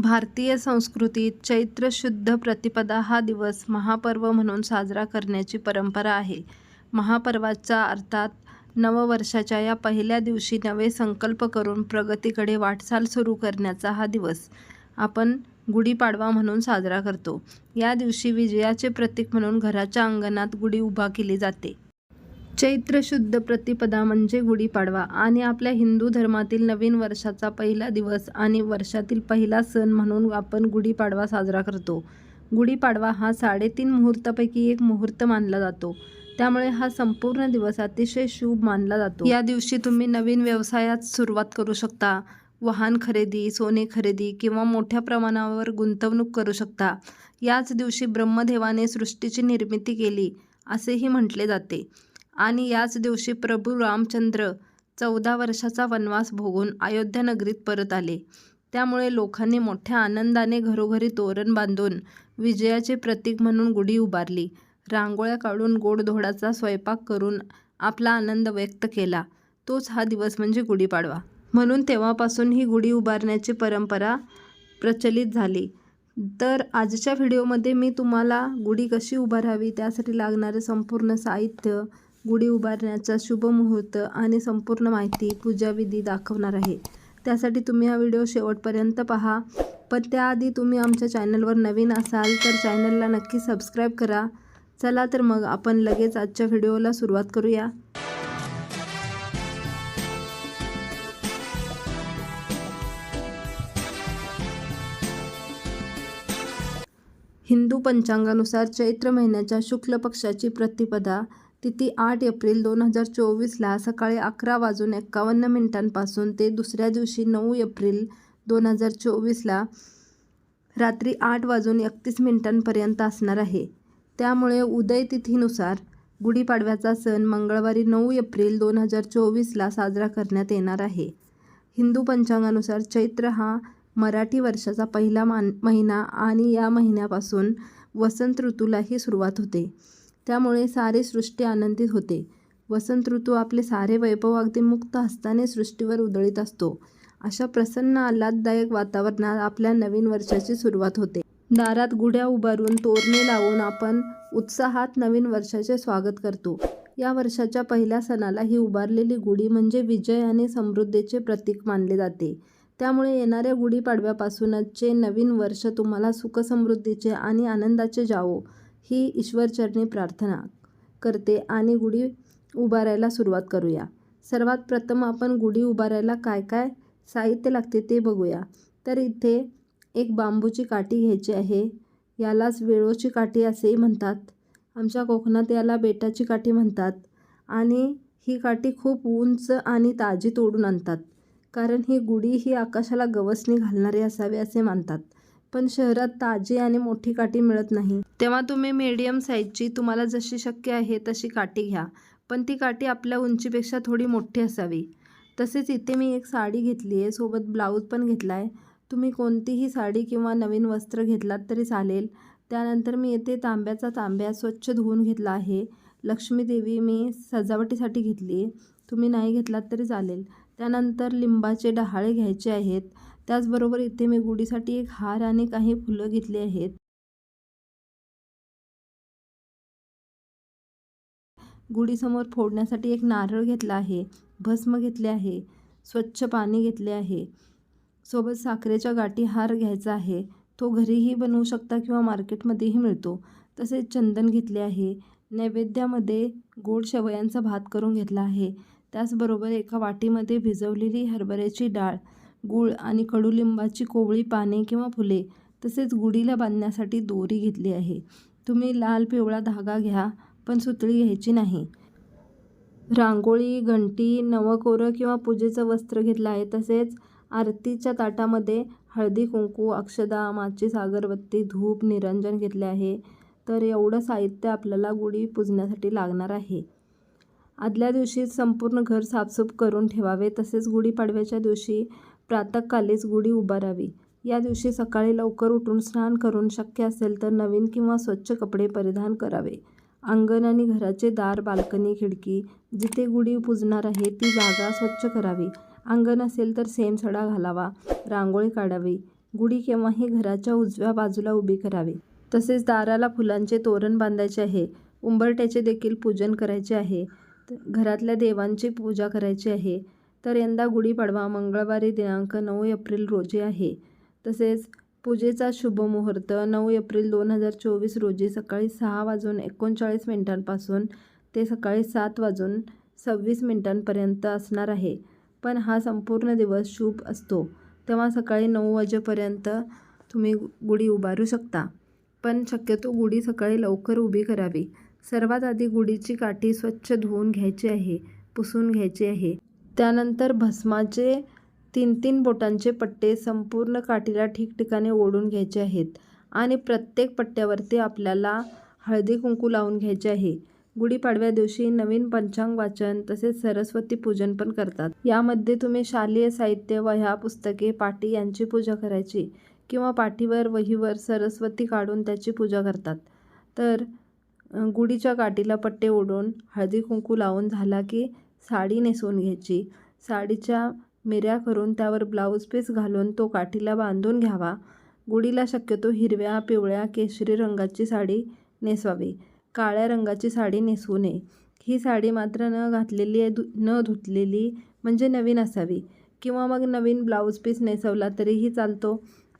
भारतीय संस्कृतीत चैत्र शुद्ध प्रतिपदा हा दिवस महापर्व म्हणून साजरा करण्याची परंपरा आहे. महापर्वाचा अर्थात नववर्षाच्या या पहिल्या दिवशी नवे संकल्प करून प्रगतीकडे वाटचाल सुरू करण्याचा हा दिवस आपण गुढीपाडवा म्हणून साजरा करतो. या दिवशी विजयाचे प्रतीक म्हणून घराच्या अंगणात गुढी उभा केली जाते. चैत्र शुद्ध प्रतिपदा म्हणजे गुढीपाडवा आणि आपल्या हिंदू धर्मातील नवीन वर्षाचा पहिला दिवस आणि वर्षातील पहिला सण म्हणून आपण गुढीपाडवा साजरा करतो. गुढीपाडवा हा साडेतीन मुहूर्तापैकी एक मुहूर्त मानला जातो. त्यामुळे हा संपूर्ण दिवस अतिशय शुभ मानला जातो. या दिवशी तुम्ही नवीन व्यवसायात सुरुवात करू शकता, वाहन खरेदी, सोने खरेदी किंवा मोठ्या प्रमाणावर गुंतवणूक करू शकता. याच दिवशी ब्रह्मदेवाने सृष्टीची निर्मिती केली असेही म्हटले जाते आणि याच दिवशी प्रभू रामचंद्र चौदा वर्षाचा वनवास भोगून अयोध्या नगरीत परत आले. त्यामुळे लोकांनी मोठ्या आनंदाने घरोघरी तोरण बांधून विजयाचे प्रतीक म्हणून गुढी उभारली, रांगोळ्या काढून गोडधोडाचा स्वयंपाक करून आपला आनंद व्यक्त केला. तोच हा दिवस म्हणजे गुढीपाडवा. म्हणून तेव्हापासून ही गुढी उभारण्याची परंपरा प्रचलित झाली. तर आजच्या व्हिडिओमध्ये मी तुम्हाला गुढी कशी उभारावी, त्यासाठी लागणारे संपूर्ण साहित्य, गुढी उभारण्याचा शुभ मुहूर्त आणि संपूर्ण माहिती, पूजाविधी दाखवणार आहे. त्यासाठी तुम्ही हा व्हिडिओ शेवटपर्यंत पहा. पण त्याआधी तुम्ही आमच्या चॅनलवर नवीन असाल तर चॅनलला नक्की सबस्क्राईब करा. चला तर मग आपण लगेच आजच्या व्हिडिओला सुरुवात करूया. हिंदू पंचांगानुसार चैत्र महिन्याच्या शुक्ल पक्षाची प्रतिपदा तिथी आठ एप्रिल दोन हजार चोवीसला सकाळी अकरा वाजून एक्कावन्न मिनिटांपासून ते दुसऱ्या दिवशी नऊ एप्रिल दोन हजार चोवीसला रात्री आठ वाजून एकतीस मिनिटांपर्यंत असणार आहे. त्यामुळे उदय तिथीनुसार गुढीपाडव्याचा सण मंगळवारी नऊ एप्रिल दोन हजार चोवीसला साजरा करण्यात येणार आहे. हिंदू पंचांगानुसार चैत्र हा मराठी वर्षाचा पहिला मान महिना आणि या महिन्यापासून वसंत ऋतूलाही सुरुवात होते. त्यामुळे सारी सृष्टी आनंदित होते. वसंत ऋतू आपले सारे वैभव अगदी मुक्त हस्ताने सृष्टीवर उधळीत असतो. अशा प्रसन्न आल्हाददायक वातावरणात आपल्या नवीन वर्षाची सुरुवात होते. दारात गुढ्या उभारून, तोरणे लावून आपण उत्साहात नवीन वर्षाचे स्वागत करतो. या वर्षाच्या पहिल्या सणाला ही उभारलेली गुढी म्हणजे विजय आणि समृद्धीचे प्रतीक मानले जाते. त्यामुळे येणाऱ्या गुढीपाडव्यापासूनचे नवीन वर्ष तुम्हाला सुख-समृद्धीचे आणि आनंदाचे जावो, ही ईश्वरचरणी प्रार्थना करते आणि गुढी उभारायला सुरुवात करूया. सर्वात प्रथम आपण गुढी उभारायला काय काय साहित्य लागते ते बघूया. तर इथे एक बांबूची काठी घ्यायची आहे. यालाच वेळोची काठी असेही म्हणतात. आमच्या कोकणात याला बेटाची काठी म्हणतात आणि ही काठी खूप उंच आणि ताजी तोडून आणतात. कारण ही गुढी ही आकाशाला गवसणी घालणारी असावी असे मानतात. पण शहरात ताजी आणि मोठी काठी मिळत नाही. तेव्हा तुम्ही मीडियम साईजची तुम्हाला जशी शक्य आहे तशी काठी घ्या. पण ती काठी आपल्या उंचीपेक्षा थोडी मोठी असावी. तसेच इथे मी एक साडी घेतली आहे सोबत ब्लाऊज पण घेतला आहे तुम्ही कोणतीही साडी किंवा नवीन वस्त्र घेतलात तरी चालेल. त्यानंतर मी येथे तांब्याचा तांब्या स्वच्छ धुवून घेतला आहे. लक्ष्मी देवी मी सजावटीसाठी घेतली आहे तुम्ही नाही घेतलात तरी चालेल. त्यानंतर लिंबाचे डहाळे घ्यायचे आहेत. त्याचबरोबर इथे मी गुढीसाठी एक हार आणि काही फुलं घेतली आहेत. गुढीसमोर फोडण्यासाठी एक नारळ घेतला आहे. भस्म घेतले आहे. स्वच्छ पाणी घेतले आहे. सोबत साखरेच्या गाठी हार घ्यायचा आहे. तो घरीही बनवू शकता किंवा मार्केटमध्येही मिळतो. तसेच चंदन घेतले आहे. नैवेद्यामध्ये गोड शेवयांचा भात करून घेतला आहे. त्याचबरोबर एका वाटीमध्ये भिजवलेली हरभऱ्याची डाळ, गूळ आणि कडुलिंबाची कोवळी पाने किंवा फुले तसेच गुढीला बांधण्यासाठी दोरी घेतली आहे. तुम्ही लाल पिवळा धागा घ्या पण सुतळी घ्यायची नाही. रांगोळी, घंटी, नवकोरं किंवा पूजेचं वस्त्र घेतलं आहे. तसेच आरतीच्या ताटामध्ये हळदी कुंकू, अक्षदा, माचीस, अगरबत्ती, धूप, निरंजन घेतले आहे. तर एवढं साहित्य आपल्याला गुढी पूजण्यासाठी लागणार आहे. आदल्या दिवशी संपूर्ण घर साफसूफ करून ठेवावे. तसेच गुढीपाडव्याच्या दिवशी प्रातःकालीच गुढी उभारावी. या दिवशी सकाळी लवकर उठून स्नान करून शक्य असेल तर नवीन किंवा स्वच्छ कपडे परिधान करावे. अंगण आणि घराचे दार, बाल्कनी, खिडकी जिथे गुढी पुजणार आहे ती जागा स्वच्छ करावी. अंगण असेल तर शेणसडा घालावा. रांगोळी काढावी. गुढी केव्हाही घराच्या उजव्या बाजूला उभी करावी तसेच दाराला फुलांचे तोरण बांधायचे आहे उंबरठ्याचे देखील पूजन करायचे आहे घरातल्या देवांची पूजा करायची आहे तर यंदा गुढीपाडवा मंगळवारी दिनांक नऊ एप्रिल रोजी आहे. तसेच पूजेचा शुभ मुहूर्त नऊ एप्रिल दोन हजार चोवीस रोजी सकाळी सहा वाजून एकोणचाळीस मिनिटांपासून ते सकाळी सात वाजून सव्वीस मिनिटांपर्यंत असणार आहे. पण हा संपूर्ण दिवस शुभ असतो. तेव्हा सकाळी नऊ वाजेपर्यंत तुम्ही गुढी उभारू शकता. पण शक्यतो गुढी सकाळी लवकर उभी करावी. सर्वात आधी गुढीची काठी स्वच्छ धुवून घ्यायची आहे पुसून घ्यायची आहे. त्यानंतर भस्माचे तीन तीन बोटांचे पट्टे संपूर्ण काठीला ठिकठिकाणी ओढून घ्यायचे आहेत आणि प्रत्येक पट्ट्यावरती आपल्याला हळदी कुंकू लावून घ्यायचे आहे. गुढीपाडव्या दिवशी नवीन पंचांग वाचन तसेच सरस्वती पूजन पण करतात. यामध्ये तुम्ही शालेय साहित्य वह्या पुस्तके पाटी यांची पूजा करायची किंवा पाठीवर वहीवर सरस्वती काढून त्याची पूजा करतात. तर गुढीच्या काठीला पट्टे ओढून हळदी कुंकू लावून झाला की साडी नेसवून घ्यायची. साडीच्या मिऱ्या करून त्यावर ब्लाऊज पीस घालून तो काठीला बांधून घ्यावा. गुढीला शक्यतो हिरव्या पिवळ्या केशरी रंगाची साडी नेसवावी. काळ्या रंगाची साडी नेसवू नये. ही साडी मात्र न घातलेली धु न धुतलेली म्हणजे नवीन असावी. किंवा मग नवीन ब्लाऊज पीस नेसवला तरीही चालतो.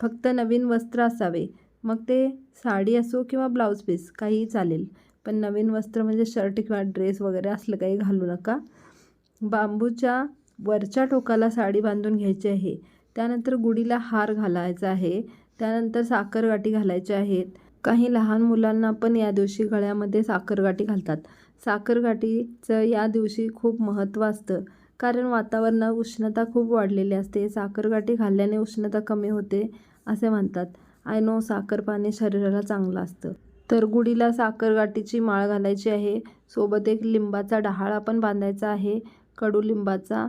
फक्त नवीन वस्त्र असावे. मग ते साडी असो किंवा ब्लाऊज पीस काहीही चालेल. पण नवीन वस्त्र म्हणजे शर्ट किंवा ड्रेस वगैरे असलं काही घालू नका. बांबूच्या वरच्या टोकाला साडी बांधून घ्यायची आहे. त्यानंतर गुढीला हार घालायचा आहे. त्यानंतर साखरगाठी घालायच्या आहेत. काही लहान मुलांना पण या दिवशी गळ्यामध्ये साखरगाठी घालतात. साखरगाठीचं या दिवशी खूप महत्त्व असतं. कारण वातावरणात उष्णता खूप वाढलेली असते. साखरगाठी घालल्याने उष्णता कमी होते असे म्हणतात. आय नो साखर पाणी शरीराला चांगलं असतं. तर गुढीला साखरगाठीची माळ घालायची आहे. सोबत एक लिंबाचा डहाळा पण बांधायचा आहे. कडुलिंबाचा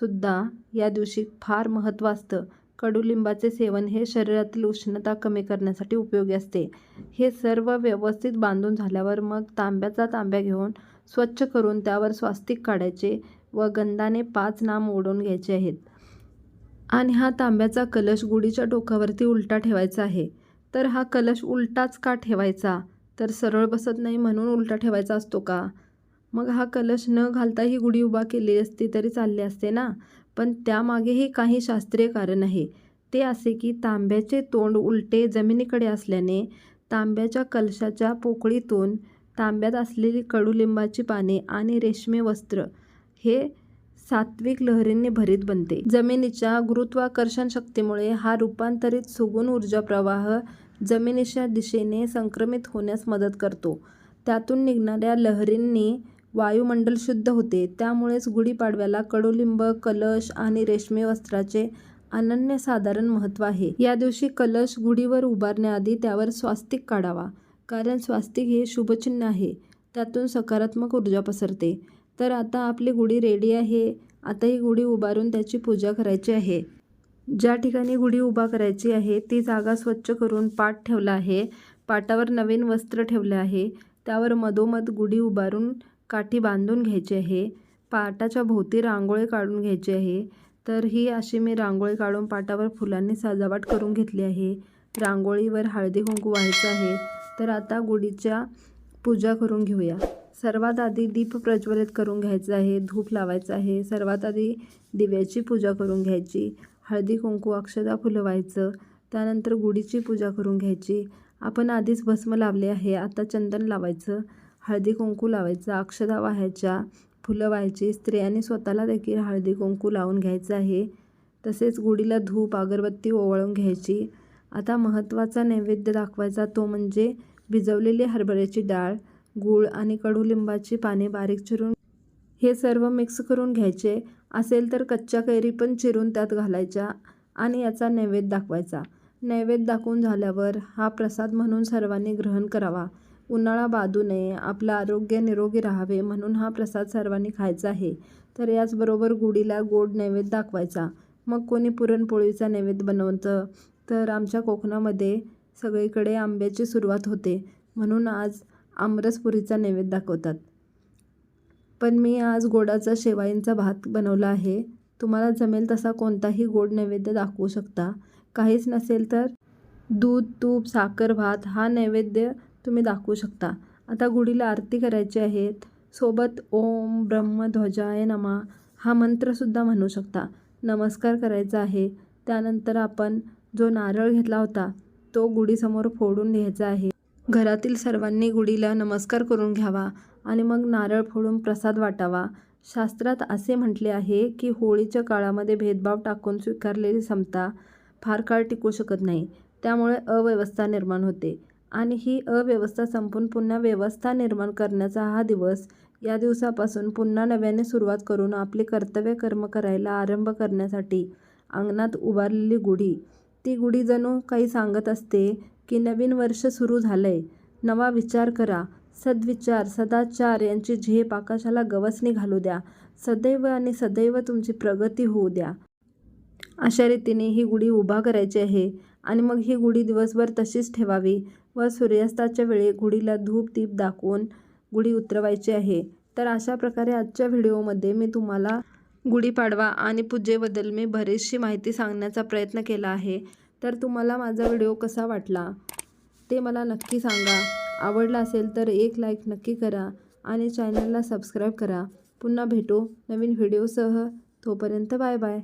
सुद्धा या दिवशी फार महत्त्व असतं. कडुलिंबाचे सेवन हे शरीरातील उष्णता कमी करण्यासाठी उपयोगी असते. हे सर्व व्यवस्थित बांधून झाल्यावर मग तांब्याचा तांब्या घेऊन स्वच्छ करून त्यावर स्वास्तिक काढायचे व गंधाने पाच नाम ओढून घ्यायचे आहेत. आणि हा तांब्याचा कलश गुढीच्या टोकावरती उलटा ठेवायचा आहे. तर हा कलश उलटाच का ठेवायचा? तर सरळ बसत नाही म्हणून उलटा ठेवायचा असतो का? मग हा कलश न घालता ही गुढी उभा केली असती तरी चालली असते ना? पण त्यामागेही काही शास्त्रीय कारण आहे. ते असे की तांब्याचे तोंड उलटे जमिनीकडे असल्याने तांब्याच्या कलशाच्या पोकळीतून तांब्यात असलेली कडुलिंबाची पाने आणि रेशमी वस्त्र हे सात्विक लहरींनी भरीत बनते. जमिनीच्या गुरुत्वाकर्षण शक्तीमुळे हा रूपांतरित सुगुण ऊर्जा प्रवाह जमिनीच्या दिशेने संक्रमित होण्यास मदत करतो. त्यातून निघणाऱ्या लहरींनी वायुमंडल शुद्ध होते. त्यामुळेच गुढीपाडव्याला कडुलिंब कलश आणि रेशमी वस्त्राचे अनन्यसाधारण महत्त्व आहे. या दिवशी कलश गुढीवर उभारण्याआधी त्यावर स्वास्तिक काढावा कारण स्वास्तिक हे शुभचिन्ह आहे. त्यातून सकारात्मक ऊर्जा पसरते. तर आता आपली गुढी रेडी आहे. आता ही गुढी उभारून त्याची पूजा करायची आहे. ज्या ठिकाणी गुढी उभा करायची आहे ती जागा स्वच्छ करून पाट ठेवला आहे. पाटावर नवीन वस्त्र ठेवले आहे. त्यावर मधोमध गुढी उभारून काठी बांधून घ्यायची आहे. पाटाच्या भोवती रांगोळी काढून घ्यायची आहे. तर ही अशी मी रांगोळी काढून पाटावर फुलांनी सजावट करून घेतली आहे. रांगोळीवर हळदी कुंकू व्हायचं आहे. तर आता गुढीच्या पूजा करून घेऊया. सर्वात आधी दीप प्रज्वलित करून घ्यायचं आहे. धूप लावायचं आहे. सर्वात आधी दिव्याची पूजा करून घ्यायची. हळदी कुंकू अक्षदा फुलवायचं. त्यानंतर गुढीची पूजा करून घ्यायची. आपण आधीच भस्म लावले आहे. आता चंदन लावायचं. हळदी कुंकू लावायचा अक्षदा वाहायच्या फुलं व्हायची स्त्रियांनी स्वतःला देखील हळदी कुंकू लावून घ्यायचं आहे. तसेच गुढीला धूप अगरबत्ती ओवाळून घ्यायची. आता महत्त्वाचा नैवेद्य दाखवायचा तो म्हणजे भिजवलेली हरभऱ्याची डाळ गूळ आणि कडुलिंबाची पाने बारीक चिरून हे सर्व मिक्स करून घ्यायचे. असेल तर कच्च्या कैरी पण चिरून त्यात घालायच्या आणि याचा नैवेद्य दाखवायचा. नैवेद्य दाखवून झाल्यावर हा प्रसाद म्हणून सर्वांनी ग्रहण करावा. उन्हाळा बाधू नये आपलं आरोग्य निरोगी राहावे म्हणून हा प्रसाद सर्वांनी खायचा आहे. तर याचबरोबर गुढीला गोड नैवेद्य दाखवायचा. मग कोणी पुरणपोळीचा नैवेद्य बनवतं? तर आमच्या कोकणामध्ये सगळीकडे आंब्याची सुरुवात होते. म्हणून आज आमरसपुरीचा नैवेद्य दाखवतात. पण मी आज गोडाचा शेवाईंचा भात बनवला आहे. तुम्हाला जमेल तसा कोणताही गोड नैवेद्य दाखवू शकता. काहीच नसेल तर दूध तूप साखर भात हा नैवेद्य तुम्ही दाखवू शकता. आता गुढीला आरती करायची आहेत सोबत ओम ब्रह्मध्वजाय नमा हा मंत्रसुद्धा म्हणू शकता. नमस्कार करायचा आहे. त्यानंतर आपण जो नारळ घेतला होता तो गुढीसमोर फोडून घ्यायचा आहे. घरातील सर्वांनी गुढीला नमस्कार करून घ्यावा आणि मग नारळ फोडून प्रसाद वाटावा. शास्त्रात असे म्हटले आहे की होळीच्या काळामध्ये भेदभाव टाकून स्वीकारलेली समता फार काळ टिकू शकत नाही. त्यामुळे अव्यवस्था निर्माण होते. आणि ही अव्यवस्था संपून पुन्हा व्यवस्था निर्माण करण्याचा हा दिवस. या दिवसापासून पुन्हा नव्याने सुरुवात करून आपले कर्तव्य कर्म करायला आरंभ करण्यासाठी अंगणात उभारलेली गुढी. ती गुढी जणू काही सांगत असते की नवीन वर्ष सुरू झालंय. नवा विचार करा. सद्विचार सदाचार यांची झेप आकाशाला गवसणी घालू द्या. सदैव आणि सदैव तुमची प्रगती होऊ द्या. अशा रीतीने ही गुढी उभा करायची आहे आणि मग ही गुढी दिवसभर तशीच ठेवावी. व सूर्यास्ताच्या वेळी गुढीला धूप दीप दाखवून गुढी उतरवायची आहे. तर अशा प्रकारे आजच्या व्हिडिओमध्ये मी तुम्हाला गुढीपाडवा आणि पूजेबद्दल मी बरीचशी माहिती सांगण्याचा प्रयत्न केला आहे. तर तुम्हाला माझा व्हिडिओ कसा वाटला ते मला नक्की सांगा. आवडला असेल तर एक लाईक नक्की करा आणि चॅनलला सबस्क्राईब करा. पुन्हा भेटू नवीन व्हिडिओसह. तोपर्यंत बाय बाय.